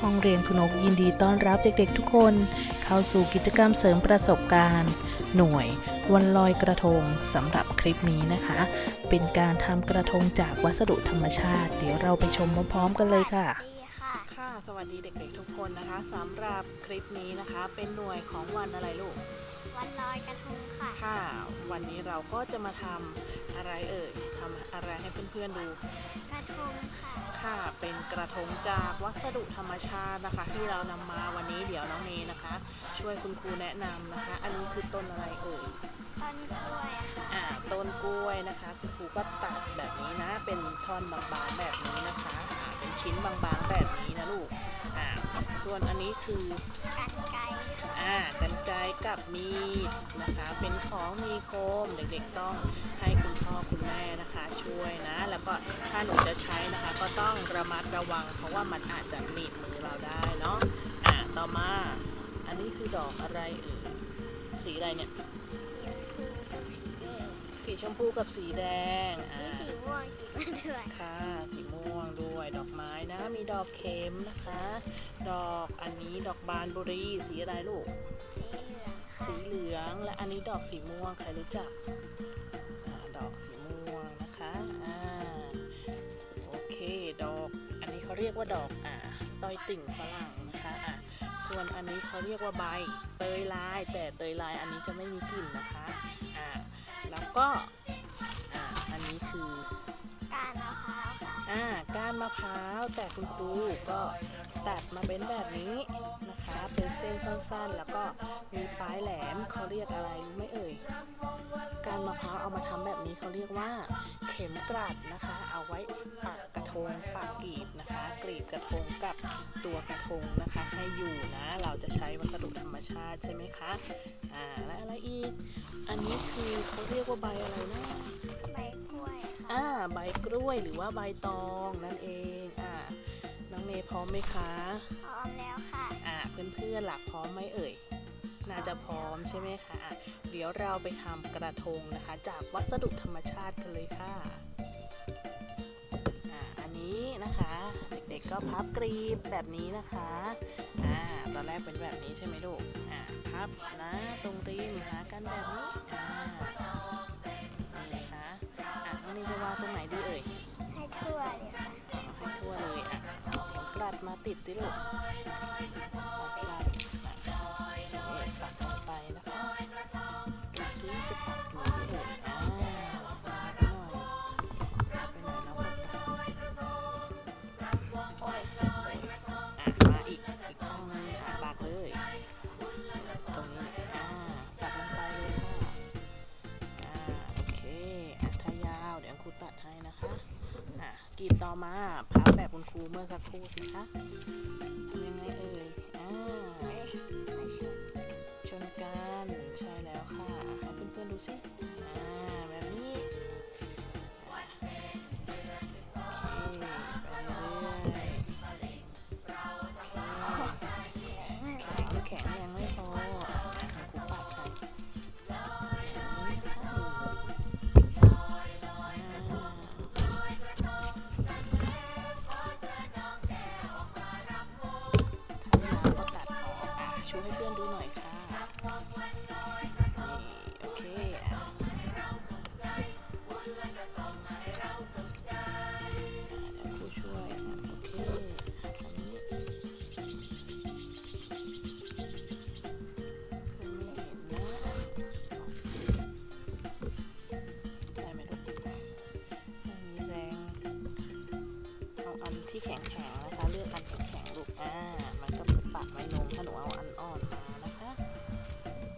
ห้องเรียนคุณนกยินดีต้อนรับเด็กๆทุกคน เข้าสู่กิจกรรมเสริมประสบการณ์ หน่วยวันลอยกระทงสำหรับคลิปนี้นะคะ เป็นการทำกระทงจากวัสดุธรรมชาติ เดี๋ยวเราไปชมพร้อมๆกันเลยค่ะดีค่ะค่ะ สวัสดีเด็กๆทุกคนนะคะสำหรับคลิปนี้นะคะ เป็นหน่วยของวันอะไรลูก วันลอยกระทงค่ะ ค่ะ วันนี้เราก็จะมาทำอะไรเอ่ยทำอะไรให้เพื่อนๆดู กระทงค่ะ ค่ะ เป็นกระทงจากวัสดุธรรมชาตินะคะ ที่เรานำมาวันนี้เดี๋ยวน้องเนนะคะ ช่วยคุณครูแนะนำนะคะ อันนี้คือต้นอะไรเอ่ย ต้นกล้วยค่ะ อ่า ต้นกล้วยนะคะ คุณครูก็ตัดแบบนี้นะ เป็นท่อนบางๆแบบนี้นะคะอ่า เป็นชิ้นบางๆแบบนี้นะลูก อ่า ส่วนอันนี้คือกันไกรค่ะอ่ากันไกรกับมีดนะคะ เป็นของมีคม เด็กๆต้องให้คุณพ่อคุณแม่นะคะ ช่วยนะ แล้วก็ถ้าหนูจะใช้นะคะ ก็ต้องระมัดระวัง เพราะว่ามันอาจจะหนีบมือเราได้เนาะ อ่า ต่อมา อันนี้คือดอกอะไรเอ่ย สีอะไรเนี่ย สีชมพูกับสีแดงมีอ่าสีม่วงสีมาด้วยค่ะ สีม่วงด้วย ดอกไม้นะ มีดอกเข็มนะคะ ดอกอันนี้ดอกบานบุรี สีอะไรลูก สีเหลืองค่ะสีเหลือง และอันนี้ดอกสีม่วง ใครรู้จักอาดอกสีม่วงนะคะอ่าโอเค ดอก อันนี้เขาเรียกว่าดอกอ่าต้อยติ่งฝรั่งนะคะอะส่วนอันนี้เขาเรียกว่าใบ เตยลาย แต่เตยลายอันนี้จะไม่มีกลิ่นนะคะอ่าแล้วก็อ่าอันนี้คือการมะพร้าวค่ะอ่าก้านมะพร้าวแต่คุณครูก็ตัดมาเป็นแบบนี้นะคะ เป็นเส้นสั้นๆ แล้วก็มีปลายแหลมเขาเรียกอะไรรู้ไหมเอ่ยก้านมะพร้าวเอามาทำแบบนี้เขาเรียกว่า เข็มกลัดนะคะ เอาไว้ปักกระท งปักกรีบนะคะ กรีบกระทงกับตัวกระทงนะคะ ให้อยู่นะ เราจะใช้วัสดุธรรมชาติใช่ไหมคะ อ่า และอะไรอีก อันนี้คือเขาเรียกว่าใบอะไรนะ ใบกล้วยค่ะ อ่า ใบกล้วยหรือว่าใบตองนั่นเอง อ่า น้องเนยพร้อมไหมคะ พร้อมแล้วค่ะ อ่า เพื่อนๆหลักพร้อมไหมเอ่ยน่าจะพร้อมใช่ไหมคะอะเดี๋ยวเราไปทำกระทงนะคะ จากวัสดุธรรมชาติกันเลยค่ะอ่าอั นนี้นะคะ เด็กๆก็พับกรีบแบบนี้นะคะอ่าตอนแรกเป็นแบบนี้ใช่ไหมลูกอ่าพับนะตรงริมหากันแบบนี้อ่านี่นะคะอะน้องนี่จะวางตรงไหนดีเอ่ยให้ทั่วเลยค่ะให้ทั่วเลยอะเอาเข็มกลัดมาติดดิลูกเอาก กรีบต่อมาพับแบบคุณครูเมื่อสักครู่สิคะทำยังไงเอ่ยอ่าไม่ไม่ชนชนกันใช่แล้วค่ะให้เพื่อนๆดูสิ ที่แข็งๆนะคะ เลือกอันแข็งๆลูกอ่า มันก็ปักไม่ลงถ้าหนูเอาอันอ่อนมานะคะ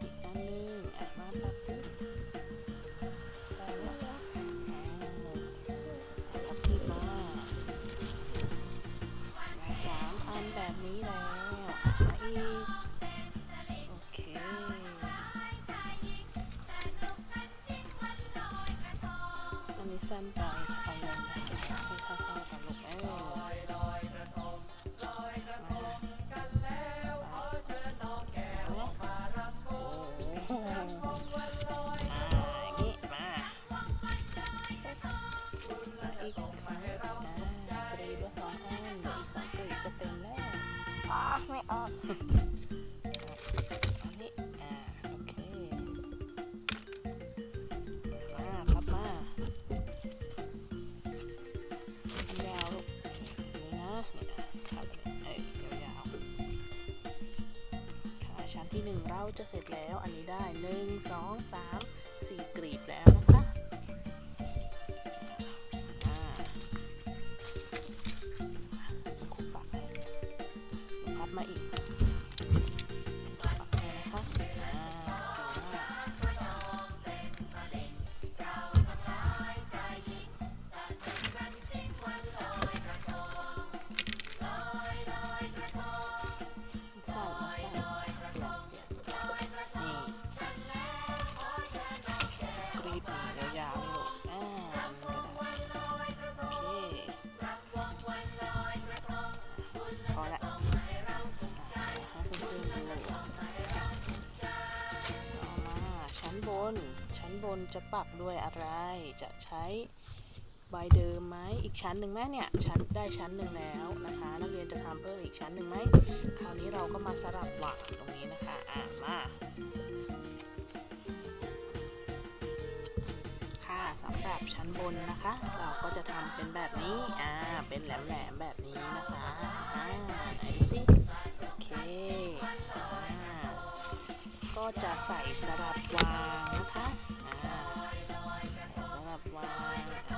อีกอันนึงอะมาปักสิได้แล้วอ่าปักที่มาสามอันแบบนี้แล้วอีกโอเคอันนี้สั้นไปเอาลงนะคะให้เข้าๆกันลูก อันนี้อ่าโอเคมาครับมาอันยาวลูกนี่นะนี่นะครับเอ้ยยาวๆค่ะชั้นที่หนึ่งเราจะเสร็จแล้วอันนี้ได้หนึ่งสองสามสี่กรีบแล้ว น ชั้นบนจะปักด้วยอะไร จะใช้ใบเดิมไหมอีกชั้นหนึ่งไหมเนี่ย ชั้นได้ชั้นหนึ่งแล้วนะคะ นักเรียนจะทำเพิ่มอีกชั้นหนึ่งไหม คราวนี้เราก็มาสลับวางตรงนี้นะคะ อะมาค่ะสำหรับชั้นบนนะคะ เราก็จะทำเป็นแบบนี้ อ่า เป็นแหลมๆแบบนี้นะคะ อ่าไหนดูสิโอเค จะใส่สลับวางนะคะอ่าใส่สลับวาง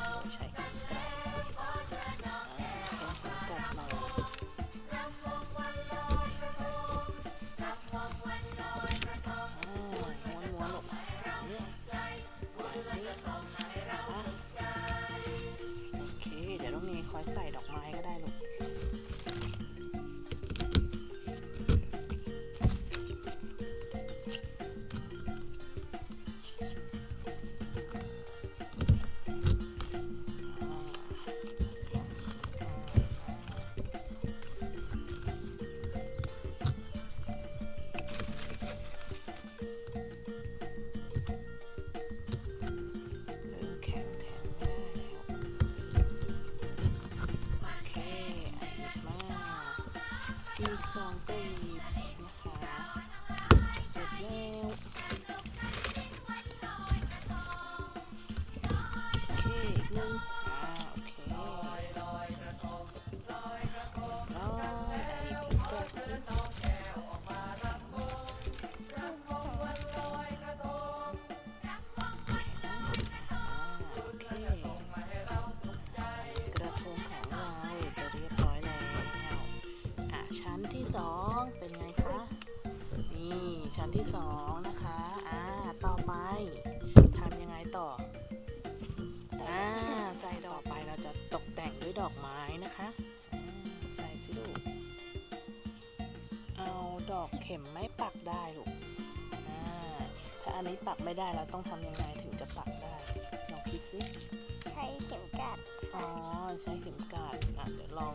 สองเป็นไงคะ นี่ชั้นที่สองนะคะ อ่า ต่อไปทำยังไงต่อ อ่า ใส่ดอกไปเราจะตกแต่งด้วยดอกไม้นะคะอ่าใส่สิลูก เอาดอกเข็มไม่ปักได้ลูก อ่า ถ้าอันนี้ปักไม่ได้เราต้องทำยังไงถึงจะปักได้ลองคิดสิ ใช้เข็มกัดอ๋อ ใช้เข็มกลัดอะเดี๋ยวลอง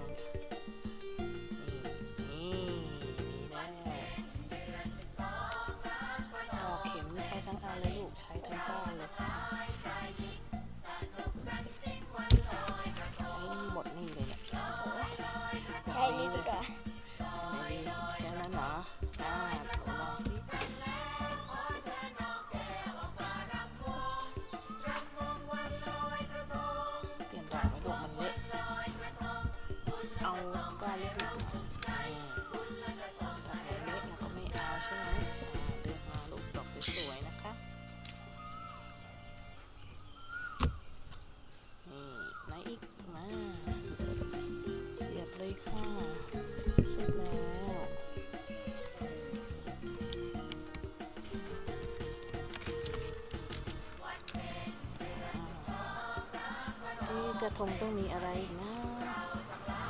คงต้องมีอะไรอีกนะ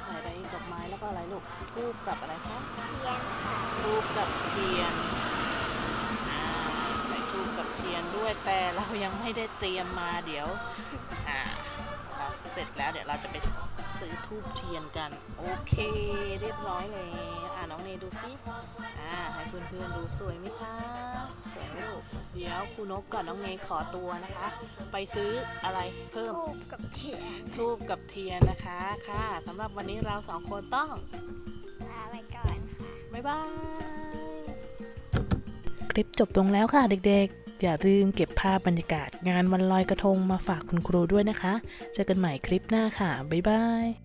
ใส่อะไรดอกไม้แล้วก็อะไรลูกทูบกับอะไรคะเทียนค่ะทูบกับเทียนอ่าใส่ทูบกับเทียนด้วยแต่เรายังไม่ได้เตรียมมาเดี๋ยวอ่าเราเสร็จแล้วเดี๋ยวเราจะไป ซื้อทูบเทียนกัน โอเค เรียบร้อยแล้วอ่าน้องเนยดูสิอ่าให้เพื่อนๆดูสวยไหมคะสวยไหมลูกเดี๋ยวครูนกกับน้องเนยขอตัวนะคะ ไปซื้ออะไรเพิ่มทูบกับเทียนทูบกับเทียนนะคะค่ะสำหรับวันนี้เราสองคนต้องลาไปก่อนค่ะบบ๊ายบายคลิปจบลงแล้วค่ะเด็กๆ อย่าลืมเก็บภาพบรรยากาศงานวันลอยกระทงมาฝากคุณครูด้วยนะคะ เจอกันใหม่คลิปหน้าค่ะ บ๊ายบาย